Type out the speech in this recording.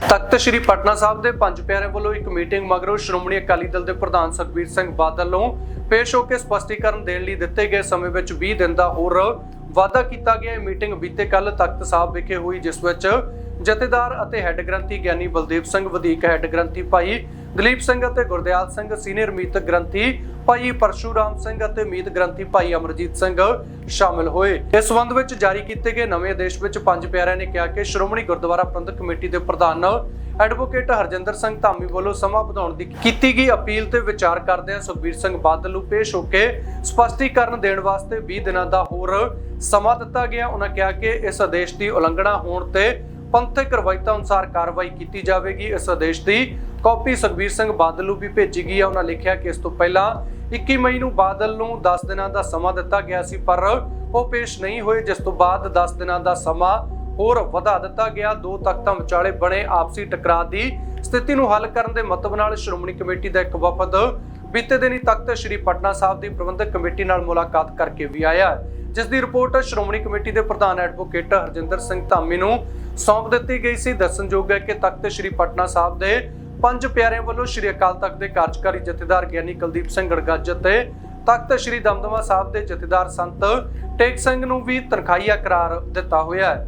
ਤਖਤ ਸ੍ਰੀ ਪਟਨਾ ਸਾਹਿਬ ਦੇ ਪੰਜ ਪਿਆਰਿਆਂ ਵੱਲੋਂ ਇੱਕ ਮੀਟਿੰਗ ਮਗਰੋਂ ਸ਼੍ਰੋਮਣੀ ਅਕਾਲੀ ਦਲ ਦੇ ਪ੍ਰਧਾਨ ਸੁਖਬੀਰ ਸਿੰਘ ਬਾਦਲ ਨੂੰ ਪੇਸ਼ ਹੋ ਕੇ ਸਪਸ਼ਟੀਕਰਨ ਦੇਣ ਲਈ ਦਿੱਤੇ ਗਏ ਸਮੇਂ ਵਿੱਚ 20 ਦਿਨ ਦਾ ਹੋਰ ਵਾਅਦਾ ਕੀਤਾ ਗਿਆ। ਇਹ ਮੀਟਿੰਗ ਬੀਤੇ ਕੱਲ ਤਖਤ ਸਾਹਿਬ ਵਿਖੇ ਹੋਈ, ਜਿਸ ਵਿੱਚ ਜਥੇਦਾਰ ਅਤੇ ਹੈੱਡ ਗ੍ਰੰਥੀ ਗਿਆਨੀ ਬਲਦੇਵ ਸਿੰਘ ਵਧੀਕ, ਹੈੱਡ ਗ੍ਰੰਥੀ ਭਾਈ ਦਲੀਪ ਸਿੰਘ ਅਤੇ ਗੁਰਦਿਆਲ ਸਿੰਘ, ਸੀਨੀਅਰ ਮੀਤ ਗ੍ਰੰਥੀ ਭਾਈ ਪਰਸ਼ੂਰਾਮ ਸਿੰਘ ਅਤੇ ਮੀਤ ਗ੍ਰੰਥੀ ਭਾਈ ਅਮਰਜੀਤ ਸਿੰਘ ਸ਼ਾਮਿਲ ਹੋਏ। ਇਸ ਸੰਬੰਧ ਵਿੱਚ ਜਾਰੀ ਕੀਤੇ ਗਏ ਨਵੇਂ ਆਦੇਸ਼ ਵਿੱਚ ਪੰਜ ਪਿਆਰਿਆਂ ਨੇ ਕਿਹਾ ਕਿ ਸ਼੍ਰੋਮਣੀ ਗੁਰਦੁਆਰਾ ਪ੍ਰਬੰਧਕ ਕਮੇਟੀ ਦੇ ਪ੍ਰਧਾਨ ਐਡਵੋਕੇਟ ਹਰਜਿੰਦਰ ਸਿੰਘ ਧਾਮੀ ਵੱਲੋਂ ਸਮਾਂ ਵਧਾਉਣ ਦੀ ਕੀਤੀ ਗਈ ਅਪੀਲ ਤੇ ਵਿਚਾਰ ਕਰਦਿਆਂ ਸੁਖਬੀਰ ਸਿੰਘ ਬਾਦਲ ਨੂੰ ਪੇਸ਼ ਹੋ ਕੇ ਸਪਸ਼ਟੀਕਰਨ ਦੇਣ ਵਾਸਤੇ 20 ਦਿਨਾਂ ਦਾ ਹੋਰ ਸਮਾਂ ਦਿੱਤਾ ਗਿਆ। ਉਹਨਾਂ ਕਿਹਾ ਕਿ ਇਸ ਆਦੇਸ਼ ਦੀ ਉਲੰਘਣਾ ਹੋਣ ਤੇ ਪੰਥਕ ਰਵਾਇਤਾਂ ਅਨੁਸਾਰ ਕਾਰਵਾਈ ਕੀਤੀ ਜਾਵੇਗੀ। ਇਸ ਆਦੇਸ਼ ਦੀ ਕਾਪੀ ਸੁਖਬੀਰ ਸਿੰਘ ਬਾਦਲ ਨੂੰ ਵੀ ਭੇਜੀ ਗਈ ਹੈ ਉਹਨਾਂ ਲਿਖਿਆ ਕਿ ਇਸ ਤੋਂ ਪਹਿਲਾਂ 21 ਮਈ ਨੂੰ ਬਾਦਲ ਨੂੰ 10 ਦਿਨਾਂ ਦਾ ਸਮਾਂ ਦਿੱਤਾ ਗਿਆ ਸੀ, ਪਰ ਉਹ ਪੇਸ਼ ਨਹੀਂ ਹੋਏ, ਜਿਸ ਤੋਂ ਬਾਅਦ 10 ਦਿਨਾਂ ਦਾ ਸਮਾਂ ਹੋਰ ਵਧਾ ਦਿੱਤਾ ਗਿਆ। ਦੋ ਤਖਤਾਂ ਵਿਚਾਲੇ ਬਣੇ ਆਪਸੀ ਟਕਰਾਅ ਦੀ ਸਥਿਤੀ ਨੂੰ ਹੱਲ ਕਰਨ ਦੇ ਮਤਲਬ ਨਾਲ ਸ਼੍ਰੋਮਣੀ ਕਮੇਟੀ ਦਾ ਇੱਕ ਵਫਦ ਬੀਤੇ ਦਿਨੀ ਤਖਤ ਸ੍ਰੀ ਪਟਨਾ ਸਾਹਿਬ ਦੀ ਪ੍ਰਬੰਧਕ ਕਮੇਟੀ ਨਾਲ ਮੁਲਾਕਾਤ ਕਰਕੇ ਵੀ ਆਇਆ ਜਿਸ ਦੀ ਰਿਪੋਰਟ ਸ਼੍ਰੋਮਣੀ ਕਮੇਟੀ ਦੇ ਪ੍ਰਧਾਨ ਐਡਵੋਕੇਟ ਹਰਜਿੰਦਰ ਸਿੰਘ ਧਾਮੀ ਨੂੰ ਸੌਂਪ ਦਿੱਤੀ ਗਈ ਸੀ। ਦੱਸਣਯੋਗ ਹੈ ਕਿ ਤਖਤ ਸ੍ਰੀ ਪਟਨਾ ਸਾਹਿਬ ਦੇ ਪੰਜ ਪਿਆਰਿਆਂ ਵੱਲੋਂ ਸ੍ਰੀ ਅਕਾਲ ਤਖਤ ਦੇ ਕਾਰਜਕਾਰੀ ਜਥੇਦਾਰ ਗਿਆਨੀ ਕੁਲਦੀਪ ਸਿੰਘ ਗੜਗੱਜ ਅਤੇ ਤਖਤ ਸ੍ਰੀ ਦਮਦਮਾ ਸਾਹਿਬ ਦੇ ਜਥੇਦਾਰ ਸੰਤ ਟੇਕ ਸਿੰਘ ਨੂੰ ਵੀ ਤਨਖਾਹੀਆ ਕਰਾਰ ਦਿੱਤਾ ਹੋਇਆ ਹੈ।